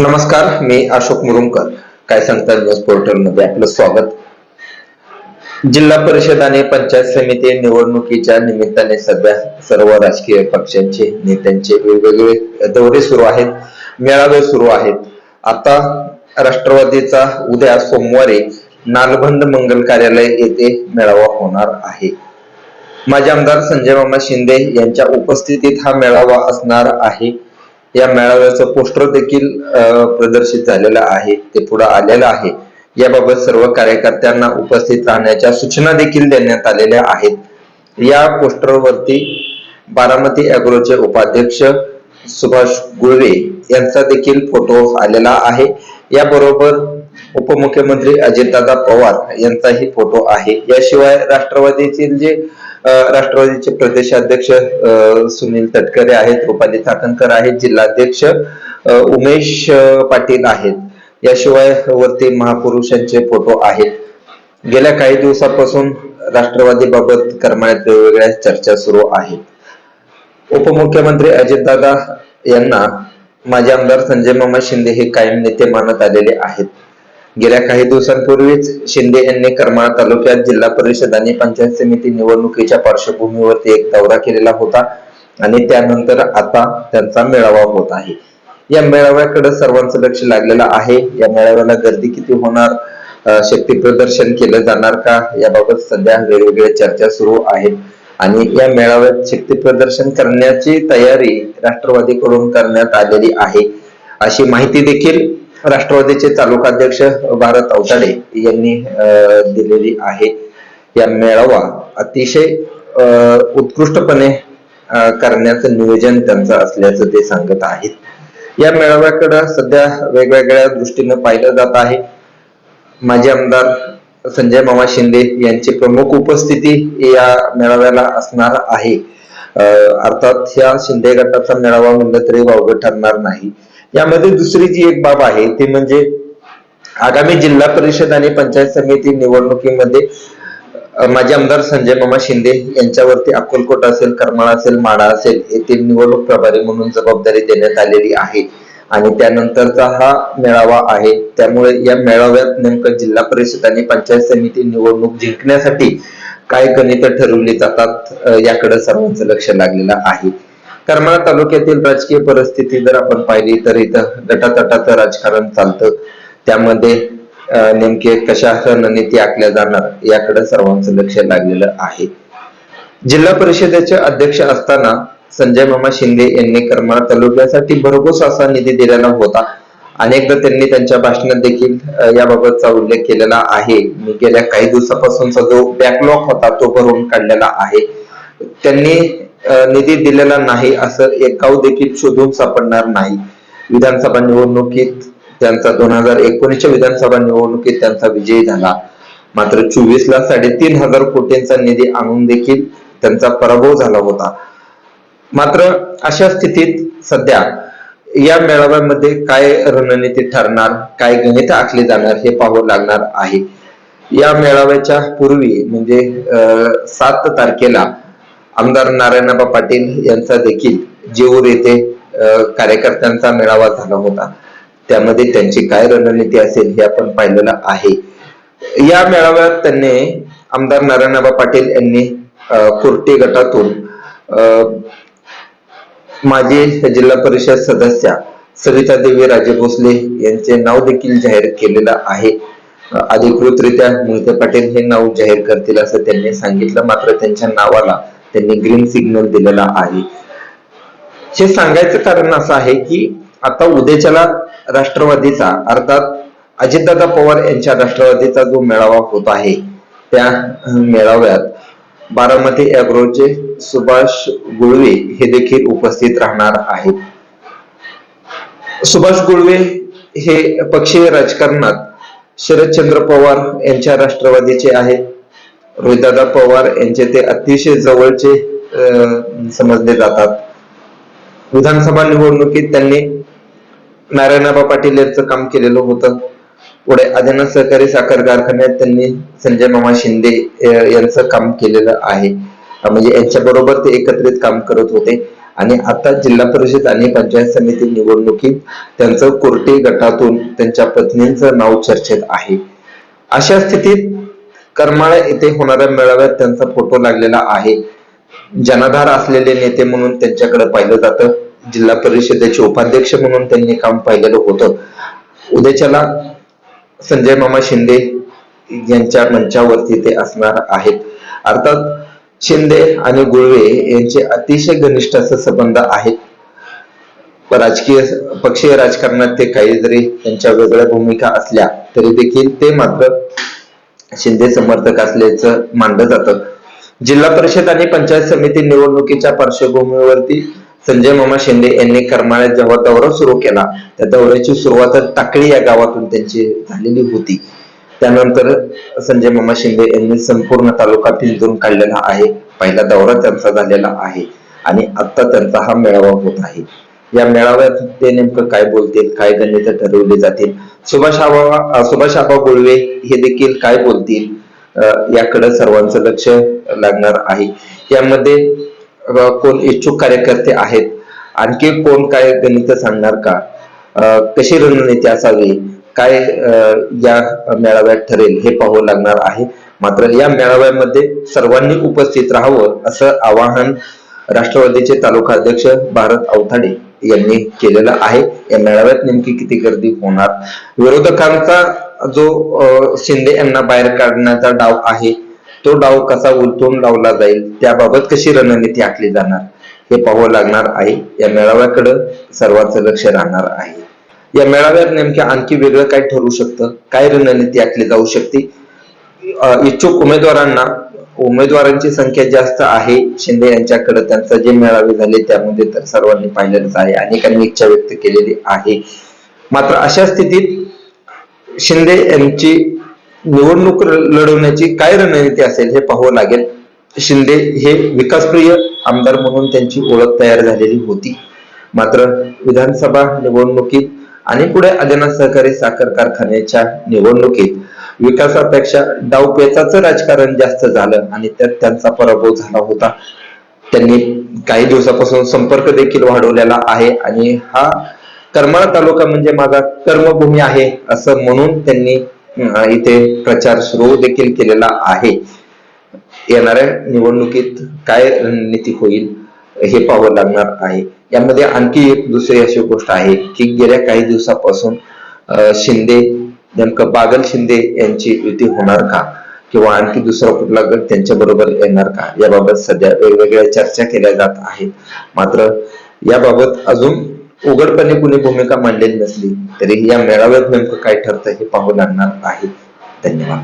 नमस्कार मी अशोक मुरुमकर काय सांगतात न्यूज पोर्टलमध्ये आपलं स्वागत. जिल्हा परिषद आणि पंचायत समिती निवडणुकीच्या निमित्ताने सध्या सर्व राजकीय पक्षांचे नेत्यांचे वेगवेगळे दौरे सुरू आहेत मेळावे सुरू आहेत. आता राष्ट्रवादीचा उद्या सोमवारी नालबंद मंगल कार्यालय येथे मेळावा होणार आहे. माजी आमदार संजय मामा शिंदे यांच्या उपस्थितीत हा मेळावा असणार आहे. या मेळाव्याचं पोस्टर देखील प्रदर्शित झालेलं आहे ते पुढे आलेलं आहे. याबाबत सर्व कार्यकर्त्यांना उपस्थित राहण्याच्या सूचना देखील देण्यात आलेल्या आहेत. या पोस्टरवरती बारामती अॅग्रोचे उपाध्यक्ष सुभाष गुळवे यांचा देखील फोटो आलेला आहे. याबरोबर उपमुख्यमंत्री अजितदादा पवार यांचाही फोटो आहे. याशिवाय राष्ट्रवादीतील जे अ, राष्ट्रवादीचे प्रदेशाध्यक्ष सुनील तटकरे आहेत रुपाली थाकणकर आहेत जिल्हाध्यक्ष उमेश पाटील आहेत. याशिवाय वरती महापुरुषांचे फोटो आहेत. गेल्या काही दिवसापासून राष्ट्रवादीबाबत करमाळ्यात वेगवेगळ्या चर्चा सुरू आहेत. उपमुख्यमंत्री अजितदादा यांना माजी आमदार संजय मामा शिंदे हे कायम नेते मानत आलेले आहेत. गेल्या काही दिवसांपूर्वीच शिंदे यांनी करमाळा तालुक्यात जिल्हा परिषद आणि पंचायत समिती निवडणुकीच्या पार्श्वभूमीवरती एक दौरा केलेला होता आणि त्यानंतर आता त्यांचा मेळावा होत आहे. या मेळाव्याकडे सर्वांचं लक्ष लागलेलं आहे. या मेळाव्याला गर्दी किती होणार शक्ती प्रदर्शन केलं जाणार का याबाबत सध्या वेगवेगळ्या चर्चा सुरू आहेत. आणि या मेळाव्यात शक्ती प्रदर्शन करण्याची तयारी राष्ट्रवादीकडून करण्यात आलेली आहे. अशी माहिती देखील राष्ट्रवादीचे तालुकाध्यक्ष भारत अवताडे यांनी दिलेली आहे. या मेळावा अतिशय उत्कृष्टपणे करण्याचं नियोजन त्यांचं असल्याचं ते सांगत आहेत. या मेळाव्याकडे सध्या वेगवेगळ्या दृष्टीने पाहिलं जात आहे. माजी आमदार संजय मामा शिंदे यांची प्रमुख उपस्थिती या मेळाव्याला असणार आहे. अं, अर्थात या शिंदे गटाचा मेळावा म्हणलं तरी वावगं ठरणार नाही. यामध्ये दुसरी जी एक बाब आहे ती म्हणजे आगामी जिल्हा परिषद आणि पंचायत समिती निवडणुकीमध्ये माझे माजी आमदार संजय मामा शिंदे यांच्यावरती अक्कलकोट असेल करमाळा असेल माडा असेल येथील निवडणूक प्रभारी म्हणून जबाबदारी देण्यात आलेली आहे. आणि त्यानंतरचा हा मेळावा आहे. त्यामुळे या मेळाव्यात नेमकं जिल्हा परिषद आणि पंचायत समिती निवडणूक जिंकण्यासाठी काय गणित ठरवली जातात याकडे सर्वांचं लक्ष लागलेलं आहे. करमाळा तालुक्यातील राजकीय परिस्थिती जर आपण पाहिली तर इथं गटातटाचं राजकारण चालतं. त्यामध्ये नेमके कशा रणनीती आखल्या जाणार याकडे सर्वांचं लक्ष लागलेलं आहे. जिल्हा परिषदेचे अध्यक्ष असताना संजय मामा शिंदे यांनी करमाळा तालुक्यासाठी भरघोस असा निधी दिलेला होता. अनेकदा त्यांनी त्यांच्या भाषणात देखील याबाबतचा उल्लेख केलेला आहे. मी गेल्या काही दिवसापासूनचा जो बॅकलॉग होता तो भरून काढलेला आहे. त्यांनी निधी दिलेला नाही असं एक गाव देखील शोधून सापडणार नाही. विधानसभा निवडणुकीत त्यांचा दोन हजार एकोणीसच्या विधानसभा निवडणुकीत त्यांचा विजय झाला. मात्र चोवीस ला साडेतीन हजार कोटींचा निधी आणून देखील त्यांचा पराभव झाला होता. मात्र अशा स्थितीत सध्या या मेळाव्यामध्ये काय रणनीती ठरणार काय गणित आखले जाणार हे पाहावं लागणार आहे. या मेळाव्याच्या पूर्वी म्हणजे अं, सात तारखेला आमदार नारायणबा पाटील यांचा देखील जेऊर येथे कार्यकर्त्यांचा मेळावा झाला होता. त्यामध्ये त्यांची काय रणनीती असेल हे आपण पाहिलेलं आहे. या मेळाव्यात त्यांनी आमदार नारायणबा पाटील यांनी कुर्टी गटातून अं, माजी जिल्हा परिषद सदस्या सविता देवी राजे भोसले यांचे नाव देखील जाहीर केलेलं आहे. अधिकृतरित्या मोहिते पाटील हे नाव जाहीर करतील असं त्यांनी सांगितलं. मात्र त्यांच्या नावाला त्यांनी ग्रीन सिग्नल दिलेला आहे. हे सांगायचं कारण असं आहे की आता उद्याच्याला राष्ट्रवादीचा अर्थात अजितदादा पवार यांच्या राष्ट्रवादीचा जो मेळावा होत आहे त्या मेळाव्यात बारामती अॅग्रोचे सुभाष गुळवे हे देखील उपस्थित राहणार आहेत. सुभाष गुळवे हे पक्षीय राजकारणात शरदचंद्र पवार यांच्या राष्ट्रवादीचे आहेत. रोहितदादा पवार यांचे ते अतिशय जवळचे समजले जातात. विधानसभा निवडणुकीत त्यांनी नारायणबा पाटील यांचं काम केलेलं होतं. पुढे आदिनाथ सहकारी साखर कारखान्यात त्यांनी संजय मामा शिंदे यांचं काम केलेलं आहे. म्हणजे यांच्या बरोबर ते एकत्रित काम करत होते. आणि आता जिल्हा परिषद आणि पंचायत समिती निवडणुकीत त्यांचं कोर्टे गटातून त्यांच्या पत्नींचं नाव चर्चेत आहे. अशा स्थितीत करमाळा येथे होणाऱ्या मेळाव्यात त्यांचा फोटो लागलेला आहे. जनाधार असलेले नेते म्हणून त्यांच्याकडे पाहिलं जातं. जिल्हा परिषदेचे उपाध्यक्ष म्हणून त्यांनी काम पाहिलेलं होतं. उद्याच्याला संजय मामा शिंदे यांच्या मंचावरती ते असणार आहेत. अर्थात शिंदे आणि गुळवे यांचे अतिशय घनिष्ठ असे संबंध आहेत. राजकीय पक्षीय राजकारणात ते काही जरी त्यांच्या वेगळ्या भूमिका असल्या तरी देखील ते मात्र शिंदे समर्थक असल्याचं मानलं जातं. जिल्हा परिषद आणि पंचायत समिती निवडणुकीच्या पार्श्वभूमीवरती संजय मामा शिंदे यांनी करमाळ्यात जेव्हा दौरा सुरू केला. त्या दौऱ्याची सुरुवात टाकळी या गावातून त्यांची झालेली होती. त्यानंतर संजय मामा शिंदे यांनी संपूर्ण तालुका पिंजून काढलेला आहे. पहिला दौरा त्यांचा झालेला आहे आणि आता त्यांचा हा मेळावा होत आहे. या मेळाव्यात ते नेमकं काय बोलतील काय गणित ठरवली जातील सुभाष आबा सुभाष आबा गुळवे हे देखील काय बोलतील? याकडे सर्वांचं लक्ष लागणार आहे. यामध्ये कोण इच्छुक कार्यकर्ते आहेत? आणखी कोण काय गणित सांगणार का? अं, कशी रणनीती असावी? काय अं, या मेळाव्यात ठरेल हे पाहावं लागणार आहे. मात्र या मेळाव्यामध्ये सर्वांनी उपस्थित राहावं असं आवाहन राष्ट्रवादीचे तालुका अध्यक्ष भारत अवथाडे यांनी केलेला आहे. या मेळाव्यात नेमकी किती गर्दी होणार? विरोधकांचा जो शिंदे यांना बाहेर काढण्याचा डाव आहे तो डाव कसा उलटून लावला जाईल? त्याबाबत कशी रणनीती आखली जाणार? हे पाहावं लागणार आहे. या मेळाव्याकडे सर्वांचं लक्ष राहणार आहे. या मेळाव्यात नेमक्या आणखी वेगळं काय ठरू शकतं? काय रणनीती आखली जाऊ शकते? इच्छुक उमेदवारांना उमेदवारांची संख्या जास्त आहे. शिंदे यांच्याकडे त्यांचा जे मेळावे झाले त्यामध्ये तर सर्वांनी पाहिलेलंच आहे. अनेकांनी इच्छा व्यक्त केलेली आहे. मात्र अशा स्थितीत शिंदे यांची निवडणूक लढवण्याची काय रणनीती असेल हे पाहावं लागेल. शिंदे हे विकासप्रिय आमदार म्हणून त्यांची ओळख तयार झालेली होती. मात्र विधानसभा निवडणुकीत आणि पुढे आदिनाथ सहकारी साखर कारखान्याच्या निवडणुकीत विकासापेक्षा डावपेचाच राजकारण जास्त झालं आणि त्यात त्यांचा पराभव झाला होता. त्यांनी काही दिवसापासून संपर्क देखील वाढवलेला आहे आणि हा करमाळा तालुका म्हणजे माझा कर्मभूमी आहे असं म्हणून त्यांनी इथे प्रचार सुरू देखील केलेला आहे. येणाऱ्या निवडणुकीत काय रणनीती होईल हे पाहावं लागणार आहे. यामध्ये आणखी एक दुसरी अशी गोष्ट आहे की गेल्या काही दिवसापासून शिंदे नेमकं बागल शिंदे यांची युती होणार का? किंवा आणखी दुसरा कुठला गट त्यांच्या बरोबर येणार का? याबाबत सध्या वेगवेगळ्या चर्चा केल्या जात आहेत. मात्र याबाबत अजून उघडपणे कुणी भूमिका मांडलेली नसली तरी या मेळाव्यात नेमकं काय ठरतं हे पाहू लागणार आहे. धन्यवाद.